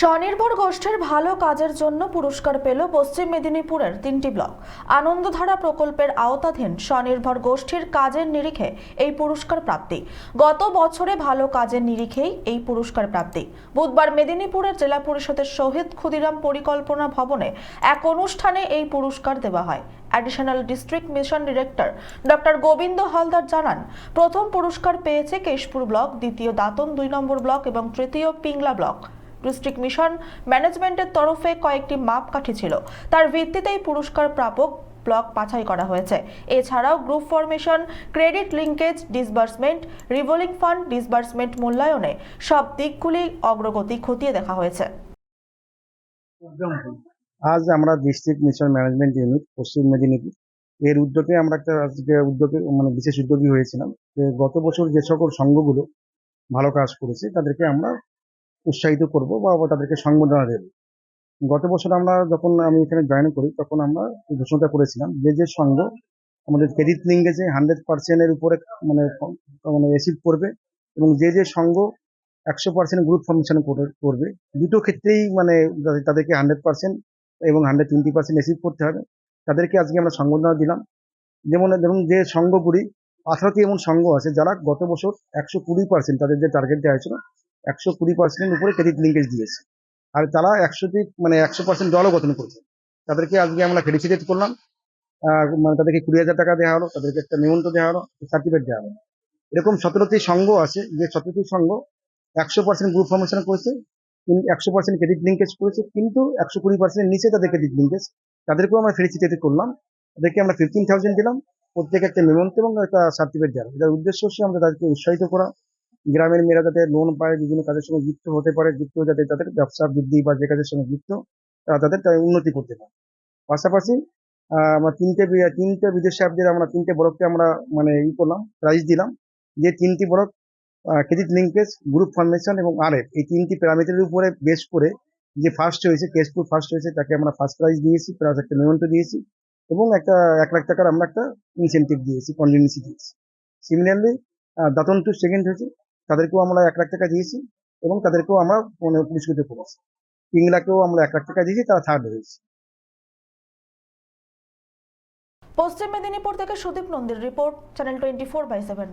স্বনির্ভর গোষ্ঠীর ভালো কাজের জন্য পুরস্কার পেল পশ্চিম মেদিনীপুরের তিনটি ব্লক। আনন্দধারা প্রকল্পের আওতাধীন স্বনির্ভর গোষ্ঠীর কাজের নিরিখে এই পুরস্কার প্রাপ্তি। গত বছরে ভালো কাজের নিরিখেই এই পুরস্কার প্রাপ্তি। বুধবার মেদিনীপুরের জেলা পরিষদের শহীদ ক্ষুদিরাম পরিকল্পনা ভবনে এক অনুষ্ঠানে এই পুরস্কার দেওয়া হয়। Additional district mission director doctor Gobinda Haldar জানান, প্রথম পুরস্কার পেয়েছে কেশপুর ব্লক, দ্বিতীয় দাতন দুই নম্বর ব্লক এবং তৃতীয় পিংলা ব্লক। ডিস্ট্রিক্ট মিশন ম্যানেজমেন্টের তরফে কয়েকটি মাপকাঠি ছিল। তার ভিত্তিতেই পুরস্কার প্রাপক ব্লক বাছাই করা হয়েছে। এছাড়াও group formation, credit linkage, disbursement, revolving fund, disbursement মূল্যায়নে সব দিকগুলি অগ্রগতি খতিয়ে দেখা হয়েছে। আজ আমরা ডিস্ট্রিক্ট মিশন ম্যানেজমেন্ট ইউনিট, পশ্চিম মেদিনীপুর। এর উদ্যোগে আমরা একটা আজকে উদ্যোগে মানে বিশেষ উদ্যোগী হয়েছিলাম যে গত বছর যে সকল সংঘগুলো ভালো কাজ করেছে, তাদেরকে আমরা উৎসাহিত করব বা তাদেরকে সংবর্ধনা দেব। গত বছর আমরা যখন আমি এখানে জয়েন করি, তখন আমরা ঘোষণাটা করেছিলাম যে যে সংঘ আমাদের ক্রেডিট লিঙ্কেজে হান্ড্রেড পার্সেন্টের উপরে মানে মানে রিসিভ করবে এবং যে যে সংঘ একশো পার্সেন্ট গ্রুপ ফর্মেশন করবে, দুটো ক্ষেত্রেই মানে তাদের- তাদেরকে হান্ড্রেড পার্সেন্ট এবং হান্ড্রেড টোয়েন্টি পার্সেন্ট রিসিভ করতে হবে। তাদেরকে আজকে আমরা সংবর্ধনা দিলাম। যেমন ধরুন যে সংঘগুলি, আঠারোটি এমন সংঘ আছে যারা গত বছর একশো কুড়ি পার্সেন্ট তাদের যে টার্গেট দেওয়া হয়েছিল একশো কুড়ি পার্সেন্টের উপরে ক্রেডিট লিঙ্কেজ দিয়েছে। আর তারা একশোটি মানে একশো পার্সেন্ট দলও গঠন করেছে। তাদেরকে আজকে আমরা ফেলিসিটেট করলাম। মানে তাদেরকে কুড়ি হাজার টাকা দেওয়া হলো, তাদেরকে একটা নিমন্ত দেওয়া হলো সার্টিফিকেট দেওয়া হলো। এরকম সতেরোটি সংঘ আছে, যে সতেরোটি সংঘ একশো পার্সেন্ট গ্রুপ ফর্মেশন করেছে একশো পার্সেন্ট ক্রেডিট লিঙ্কেজ করেছে, কিন্তু একশো কুড়ি পার্সেন্ট নিচে তাদের ক্রেডিট লিঙ্কেজ তাদেরকেও আমরা ফেলিসিটেট করলাম। তাদেরকে আমরা ফিফটিন থাউজেন্ড দিলাম। প্রত্যেকে একটা নিমন্ত্রণ এবং একটা সার্টিফিকেট দেওয়া এটার উদ্দেশ্য হচ্ছে আমরা তাদেরকে উৎসাহিত করা। গ্রামের মেয়েরা যাতে লোন পায়, বিভিন্ন কাজের সঙ্গে যুক্ত হতে পারে, যুক্ত যাতে তাদের ব্যবসা বৃদ্ধি বা যে কাজের সঙ্গে যুক্ত, তারা তাদের উন্নতি করতে পারে। পাশাপাশি আমরা তিনটে তিনটে বিদেশি অ্যাপদের আমরা, তিনটে বরফকে আমরা মানে ই করলাম প্রাইজ দিলাম। যে তিনটি বরফ ক্রেডিট লিঙ্কেজ গ্রুপ ফর্মেশন এবং আর এই তিনটি প্যারামিটারের উপরে বেস করে যে ফার্স্ট হয়েছে কেসপুর ফার্স্ট হয়েছে, তাকে আমরা ফার্স্ট প্রাইজ দিয়েছি প্লাস একটা মেমেন্টো দিয়েছি এবং একটা, এক লাখ টাকার আমরা একটা ইনসেন্টিভ দিয়েছি কন্টিনিউসি দিয়েছি। সিমিলারলি দাতন টু সেকেন্ড হয়েছে তাদেরকেও আমরা এক লাখ টাকা দিয়েছি এবং তাদেরকেও আমরা পুরস্কৃত করেছি। পিংলাকেও আমরা এক লাখ টাকা দিয়েছি, তারা থার্ড হয়েছে। পশ্চিম মেদিনীপুর থেকে Sudip নন্দীর report channel twenty four by seven